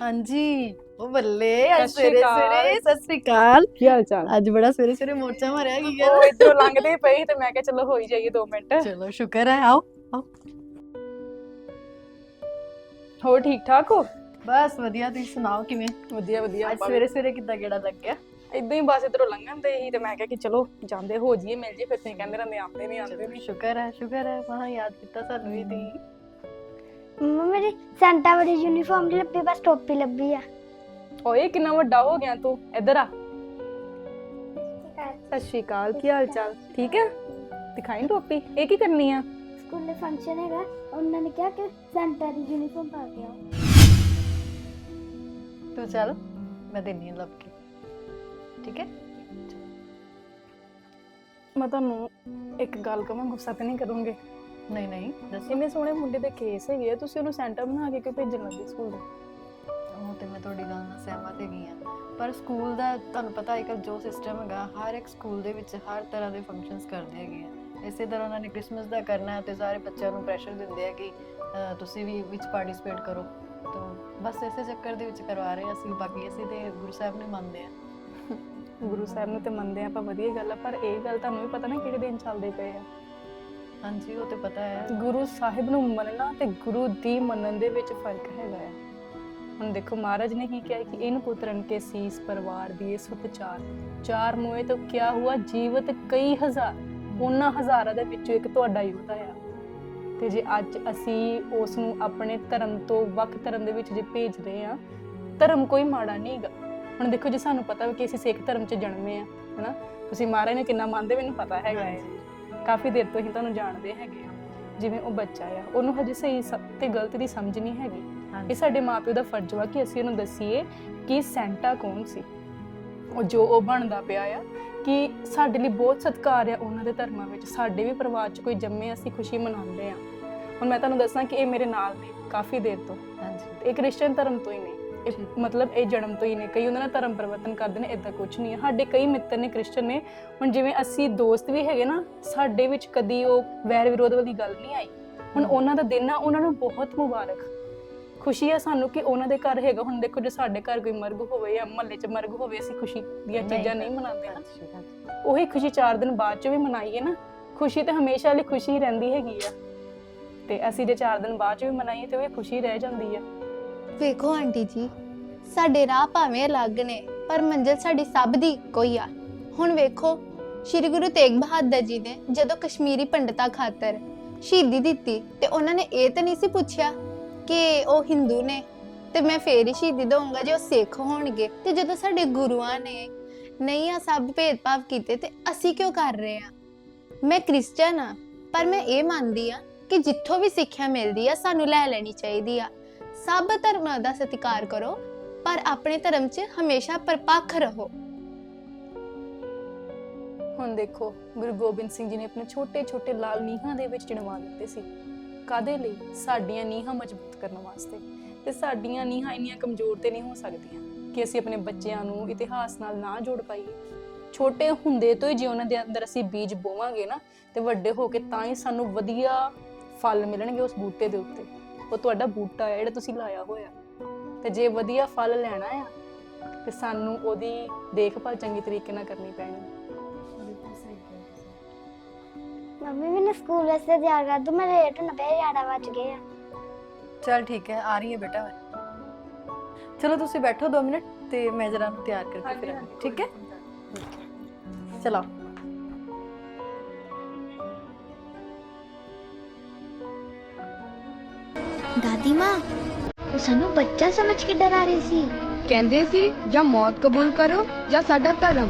ਹਾਂਜੀ। ਉਹ ਬੱਲੇ ਅੱਜ ਸਤਿ ਸ਼੍ਰੀ ਸਵੇਰੇ। ਸਵੇਰੇ ਸਤਿ ਸ੍ਰੀ ਅਕਾਲ ਕੀ ਹਾਲ ਚਾਲ? ਅੱਜ ਬੜਾ ਸਵੇਰੇ ਸਵੇਰੇ ਮੋਰਚਾ ਮਾਰਿਆ ਕੀ ਉਹ ਇਧਰੋਂ ਲੰਘਦੇ ਪਏ ਸੀ ਤੇ ਮੈਂ ਕਿਹਾ ਚਲੋ ਹੋਈ ਜਾਈਏ 2 ਮਿੰਟ। ਚਲੋ ਸ਼ੁਕਰ ਹੈ ਆਓ ਹੋਰ ਠੀਕ ਠਾਕ ਹੋ? ਬਸ ਵਧੀਆ ਤੁਸੀਂ ਸੁਣਾਓ ਕਿਵੇਂ? ਵਧੀਆ ਵਧੀਆ ਅੱਜ ਸਵੇਰੇ ਸਵੇਰੇ ਕਿੱਦਾਂ ਗੇੜਾ ਲੱਗ ਗਿਆ ਇਦਾਂ ਹੀ ਬਸ ਇਧਰੋਂ ਲੰਘਣ ਦੇ ਸੀ ਤੇ ਮੈਂ ਕਿਹਾ ਕਿ ਚਲੋ ਜਾਂਦੇ ਹੋ ਜੀਏ ਮਿਲ ਜੇ ਫਿਰ ਤੁਸੀਂ ਕਹਿੰਦੇ ਰਹਿੰਦੇ ਆਉਂਦੇ ਨਹੀਂ ਆਉਂਦੇ ਨਹੀਂ ਸ਼ੁਕਰ ਹੈ ਸ਼ੁਕਰ ਹੈ ਮਹਾ ਯਾਦ ਕੀਤਾ ਸਾਨੂੰ ਵੀ ਦੀ ਮੰਮਾ ਮੇਰੀ ਸੈਂਟਾ ਵਾਲੀ ਯੂਨੀਫਾਰਮ ਨਹੀਂ ਲੱਭੀ ਬਸ ਟੋਪੀ ਲੱਭੀ ਆ। ਓਏ ਕਿੰਨਾ ਵੱਡਾ ਹੋ ਗਿਆ ਤੂੰ। ਇੱਧਰ ਆ। ਸਤਿ ਸ਼੍ਰੀ ਅਕਾਲ ਕੀ ਹਾਲ ਚਾਲ? ਠੀਕ ਹੈ ਦਿਖਾਈ ਟੋਪੀ। ਇਹ ਕੀ ਕਰਨੀ ਆ? ਸਕੂਲੇ ਫੰਕਸ਼ਨ ਹੈਗਾ ਉਹਨਾਂ ਨੇ ਕਿਹਾ ਕਿ ਸੈਂਟਾ ਦੀ ਯੂਨੀਫਾਰਮ ਪਾ ਕੇ ਆਓ। ਤੂੰ ਚੱਲ ਮੈਂ ਹਾਂ ਲੱਭ ਕੇ। ਠੀਕ ਹੈ? ਮੈਂ ਤੁਹਾਨੂੰ ਇੱਕ ਗੱਲ ਕਹਾਂ ਗੁੱਸਾ ਤੇ ਨਹੀਂ ਕਰੋਗੇ। ਨਹੀਂ ਨਹੀਂ ਦੱਸੋ। ਇੰਨੇ ਸੋਹਣੇ ਮੁੰਡੇ ਦੇ ਕੇਸ ਹੈਗੇ ਆ ਤੁਸੀਂ ਉਹਨੂੰ ਸੈਂਟਰ ਬਣਾ ਕੇ ਕਿਉਂ ਭੇਜਣ ਲੱਗੇ ਸਕੂਲ ਦੇ? ਉਹ ਤੇ ਮੈਂ ਤੁਹਾਡੀ ਗੱਲ ਨਾਲ ਸਹਿਮਤ ਹੈਗੀ ਆ। ਪਰ ਸਕੂਲ ਦਾ ਤੁਹਾਨੂੰ ਪਤਾ ਹੈ ਕਿ ਜੋ ਸਿਸਟਮ ਹੈਗਾ ਹਰ ਇੱਕ ਸਕੂਲ ਦੇ ਵਿੱਚ ਹਰ ਤਰ੍ਹਾਂ ਦੇ ਫੰਕਸ਼ਨਸ ਕਰਦੇ ਹੈਗੇ ਆ। ਇਸੇ ਤਰ੍ਹਾਂ ਉਹਨਾਂ ਨੇ ਕ੍ਰਿਸਮਸ ਦਾ ਕਰਨਾ ਹੈ ਤੇ ਸਾਰੇ ਬੱਚਿਆਂ ਨੂੰ ਪ੍ਰੈਸ਼ਰ ਦਿੰਦੇ ਆ ਕਿ ਅਹ, ਤੁਸੀਂ ਵੀ ਵਿੱਚ ਪਾਰਟਿਸਿਪੇਟ ਕਰੋ। ਤਾਂ ਬਸ ਇਸੇ ਚੱਕਰ ਦੇ ਵਿੱਚ ਕਰਵਾ ਰਹੇ ਹਾਂ ਅਸੀਂ ਬਾਕੀ ਅਸੀਂ ਤੇ ਗੁਰੂ ਸਾਹਿਬ ਨੇ ਮੰਨਦੇ ਆ। ਗੁਰੂ ਸਾਹਿਬ ਨੂੰ ਤੇ ਮੰਨਦੇ ਆ ਆਪਾਂ ਵਧੀਆ ਗੱਲ ਆ ਪਰ ਇਹ ਗੱਲ ਤੁਹਾਨੂੰ ਵੀ ਪਤਾ ਨਾ ਕਿਹੜੇ ਦਿਨ ਚੱਲਦੇ ਪਏ ਆ। ਹਾਂਜੀ ਉਹ ਤੇ ਪਤਾ ਹੈ। ਗੁਰੂ ਸਾਹਿਬ ਨੂੰ ਮੰਨਣਾ ਤੇ ਗੁਰੂ ਦੀ ਮੰਨਣ ਦੇ ਵਿੱਚ ਫ਼ਰਕ ਹੈਗਾ ਆ ਹੁਣ ਦੇਖੋ ਮਹਾਰਾਜ ਨੇ ਕੀ ਕਿਹਾ ਕਿ ਇਨ ਪੁੱਤਰਨ ਕੇ ਸੀਸ ਪਰਿਵਾਰ ਦੀ ਸੁਤ ਚਾਰ ਚਾਰ ਮੋਏ ਤਾਂ ਕਿਆ ਹੁਆ? ਜੀਵਤ ਕਈ ਹਜ਼ਾਰ। ਉਹਨਾਂ ਹਜ਼ਾਰਾਂ ਦੇ ਵਿੱਚੋਂ ਇੱਕ ਤੁਹਾਡਾ ਯੋਧਾ ਆ। ਤੇ ਜੇ ਅੱਜ ਅਸੀਂ ਉਸ ਨੂੰ ਆਪਣੇ ਧਰਮ ਤੋਂ ਵੱਖ ਧਰਮ ਦੇ ਵਿੱਚ ਜੇ ਭੇਜਦੇ ਆ ਧਰਮ ਕੋਈ ਮਾੜਾ ਨਹੀਂਗਾ ਹੁਣ ਦੇਖੋ ਜੇ ਸਾਨੂੰ ਪਤਾ ਵੀ ਕਿ ਅਸੀਂ ਸਿੱਖ ਧਰਮ 'ਚ ਜਨਮੇ ਆ ਹਨਾ? ਤੁਸੀਂ ਮਹਾਰਾਜ ਨੂੰ ਕਿੰਨਾ ਮੰਨਦੇ ਮੈਨੂੰ ਪਤਾ ਹੈਗਾ ਹੈ। ਕਾਫੀ ਦੇਰ ਤੋਂ ਹੀ ਤੁਹਾਨੂੰ ਜਾਣਦੇ ਹੈਗੇ ਆ। ਜਿਵੇਂ ਉਹ ਬੱਚਾ ਆ ਉਹਨੂੰ ਹਜੇ ਸਹੀ ਸ- ਤੇ ਗਲਤ ਦੀ ਸਮਝ ਨਹੀਂ ਹੈਗੀ। ਇਹ ਸਾਡੇ ਮਾਪਿਓ ਦਾ ਫਰਜ਼ ਵਾ ਕਿ ਅਸੀਂ ਉਹਨੂੰ ਦੱਸੀਏ ਕਿ ਸੈਂਟਾ ਕੌਣ ਸੀ। ਉਹ ਜੋ ਉਹ ਬਣਦਾ ਪਿਆ ਆ ਕਿ ਸਾਡੇ ਲਈ ਬਹੁਤ ਸਤਿਕਾਰ ਆ ਉਹਨਾਂ ਦੇ ਧਰਮਾਂ ਵਿੱਚ। ਸਾਡੇ ਵੀ ਪਰਿਵਾਰ 'ਚ ਕੋਈ ਜੰਮੇ ਅਸੀਂ ਖੁਸ਼ੀ ਮਨਾਉਂਦੇ ਆ। ਹੁਣ ਮੈਂ ਤੁਹਾਨੂੰ ਦੱਸਾਂ ਕਿ ਇਹ ਮੇਰੇ ਨਾਲ ਨੇ ਕਾਫੀ ਦੇਰ ਤੋਂ। ਹਾਂਜੀ। ਇਹ ਕ੍ਰਿਸਚੀਅਨ ਧਰਮ ਤੋਂ ਹੀ ਨੇ। ਇਹ। ਮਤਲਬ ਇਹ ਜਨਮ ਤੋਂ ਹੀ ਨੇ ਕਈ ਉਹਨਾਂ ਦਾ ਧਰਮ ਪਰਿਵਰਤਨ ਕਰਦੇ ਨੇ ਇਦਾਂ ਕੁਝ ਨਹੀਂ ਹੈ। ਸਾਡੇ ਕਈ ਮਿੱਤਰ ਨੇ ਕ੍ਰਿਸਚੀਅਨ ਨੇ ਹੁਣ ਜਿਵੇਂ ਅਸੀਂ ਦੋਸਤ ਵੀ ਹੈਗੇ ਨਾ ਸਾਡੇ ਵਿੱਚ ਕਦੀ ਉਹ ਵੈਰ ਵਿਰੋਧ ਵਾਲੀ ਗੱਲ ਨਹੀਂ ਆਈ। ਹੁਣ ਉਹਨਾਂ ਦਾ ਦਿਨ ਆ ਉਹਨਾਂ ਨੂੰ ਬਹੁਤ ਮੁਬਾਰਕ। ਖੁਸ਼ੀ ਆ ਸਾਨੂੰ ਕਿ ਉਹਨਾਂ ਦੇ ਘਰ ਹੈਗਾ। ਹੁਣ ਦੇਖੋ ਜੇ ਸਾਡੇ ਘਰ ਕੋਈ ਮਰਗ ਹੋਵੇ ਜਾਂ ਮਹੱਲੇ 'ਚ ਮਰਗ ਹੋਵੇ ਅਸੀਂ ਖੁਸ਼ੀ ਦੀਆਂ ਚੀਜ਼ਾਂ ਨਹੀਂ ਮਨਾਉਂਦੇ ਨਾ। ਉਹੀ ਖੁਸ਼ੀ 4 ਦਿਨ ਬਾਅਦ 'ਚ ਵੀ ਮਨਾਈਏ ਨਾ। ਖੁਸ਼ੀ ਤੇ ਹਮੇਸ਼ਾ ਲਈ ਖੁਸ਼ੀ ਰਹਿੰਦੀ ਹੈਗੀ ਆ। ਤੇ ਅਸੀਂ ਜੇ 4 ਦਿਨ ਬਾਅਦ 'ਚ ਵੀ ਮਨਾਈਏ ਤੇ ਉਹ ਖੁਸ਼ੀ ਰਹਿ ਜਾਂਦੀ ਆ। ਵੇਖੋ ਆਂਟੀ ਜੀ, ਸਾਡੇ ਰਾਹ ਭਾਵੇਂ ਅਲੱਗ ਨੇ, ਪਰ ਮੰਜ਼ਿਲ ਸਾਡੀ ਸਭ ਦੀ ਇੱਕੋ ਹੀ ਆ। ਹੁਣ ਵੇਖੋ, ਸ੍ਰੀ ਗੁਰੂ ਤੇਗ ਬਹਾਦਰ ਜੀ ਨੇ ਜਦੋਂ ਕਸ਼ਮੀਰੀ ਪੰਡਤਾਂ ਖਾਤਰ ਸ਼ਹੀਦੀ ਦਿੱਤੀ ਤੇ ਉਹਨਾਂ ਨੇ ਇਹ ਤਾਂ ਨਹੀਂ ਸੀ ਪੁੱਛਿਆ ਕਿ ਉਹ ਹਿੰਦੂ ਨੇ ਤੇ ਮੈਂ ਫੇਰ ਹੀ ਸ਼ਹੀਦੀ ਦਊਂਗਾ ਜੇ ਉਹ ਸਿੱਖ ਹੋਣਗੇ। ਤੇ ਜਦੋਂ ਸਾਡੇ ਗੁਰੂਆਂ ਨੇ ਨਹੀਂ ਆ ਸਭ ਭੇਦਭਾਵ ਕੀਤੇ ਤੇ ਅਸੀਂ ਕਿਉਂ ਕਰ ਰਹੇ ਆ? ਮੈਂ ਕ੍ਰਿਸਚਨ ਆ, ਪਰ ਮੈਂ ਇਹ ਮੰਨਦੀ ਆ ਕਿ ਜਿੱਥੋਂ ਵੀ ਸਿੱਖਿਆ ਮਿਲਦੀ ਆ, ਸਾਨੂੰ ਲੈ ਲੈਣੀ ਚਾਹੀਦੀ ਆ। ਸਭ ਧਰਮਾਂ ਦਾ ਸਤਿਕਾਰ ਕਰੋ, ਪਰ ਆਪਣੇ ਧਰਮ 'ਚ ਹਮੇਸ਼ਾ ਪਰਪੱਖ ਰਹੋ। ਹੁਣ ਦੇਖੋ, ਗੁਰੂ ਗੋਬਿੰਦ ਸਿੰਘ ਜੀ ਨੇ ਆਪਣੇ ਛੋਟੇ-ਛੋਟੇ ਲਾਲ ਨੀਹਾਂ ਦੇ ਵਿੱਚ ਚਿਣਵਾ ਦਿੱਤੇ ਸੀ। ਕਾਦੇ ਲਈ? ਸਾਡੀਆਂ ਨੀਹਾਂ ਮਜ਼ਬੂਤ ਕਰਨ ਵਾਸਤੇ। ਤੇ ਸਾਡੀਆਂ ਨੀਹਾਂ ਇੰਨੀਆਂ ਕਮਜ਼ੋਰ ਤੇ ਨਹੀਂ ਹੋ ਸਕਦੀਆਂ ਕਿ ਅਸੀਂ ਆਪਣੇ ਬੱਚਿਆਂ ਨੂੰ ਇਤਿਹਾਸ ਨਾਲ ਨਾ ਜੋੜ ਪਾਈਏ। ਛੋਟੇ ਹੁੰਦੇ ਤੋਂ ਹੀ ਜੇ ਉਹਨਾਂ ਦੇ ਅੰਦਰ ਅਸੀਂ ਬੀਜ ਬੋਵਾਂਗੇ ਨਾ, ਤੇ ਵੱਡੇ ਹੋ ਕੇ ਤਾਂ ਹੀ ਸਾਨੂੰ ਵਧੀਆ ਫਲ ਮਿਲਣਗੇ ਉਸ ਬੂਟੇ ਦੇ ਉੱਤੇ। ਉਹ ਤੁਹਾਡਾ ਬੂਟਾ ਹੈ ਜਿਹੜਾ ਤੁਸੀਂ ਲਾਇਆ ਹੋਇਆ ਤੇ ਜੇ ਵਧੀਆ ਫਲ ਲੈਣਾ ਆ ਤੇ ਸਾਨੂੰ ਉਹਦੀ ਦੇਖਭਾਲ ਚੰਗੀ ਤਰੀਕੇ ਨਾਲ ਕਰਨੀ ਪੈਣੀ। ਮੰਮੀ ਮੈਨੂੰ ਸਕੂਲ ਵਾਸਤੇ ਤਿਆਰ ਕਰ ਦੋ ਮੈਂ ਲੇਟ ਹੋਣਾ ਪਿਆ ਯਾਰਾ ਵੱਜ ਗਏ ਆ। ਚਲ ਠੀਕ ਹੈ ਆ ਰਹੀ ਹੈ ਬੇਟਾ ਮੈਂ। ਚਲੋ ਤੁਸੀਂ ਬੈਠੋ 2 ਮਿੰਟ ਤੇ ਮੈਂ ਜਰਾ ਨੂੰ ਤਿਆਰ ਕਰਕੇ ਫਿਰ ਆਉਂਦੀ, ਠੀਕ ਹੈ? ਚਲੋ। ਦਾਦੀ ਮਾਂ ਉਹ ਸਾਨੂੰ ਬੱਚਾ ਸਮਝ ਕੇ ਡਰਾ ਰਹੀ ਸੀ। ਕਹਿੰਦੇ ਸੀ ਜਾਂ ਮੌਤ ਕਬੂਲ ਕਰੋ ਜਾਂ ਸਾਡਾ ਧਰਮ।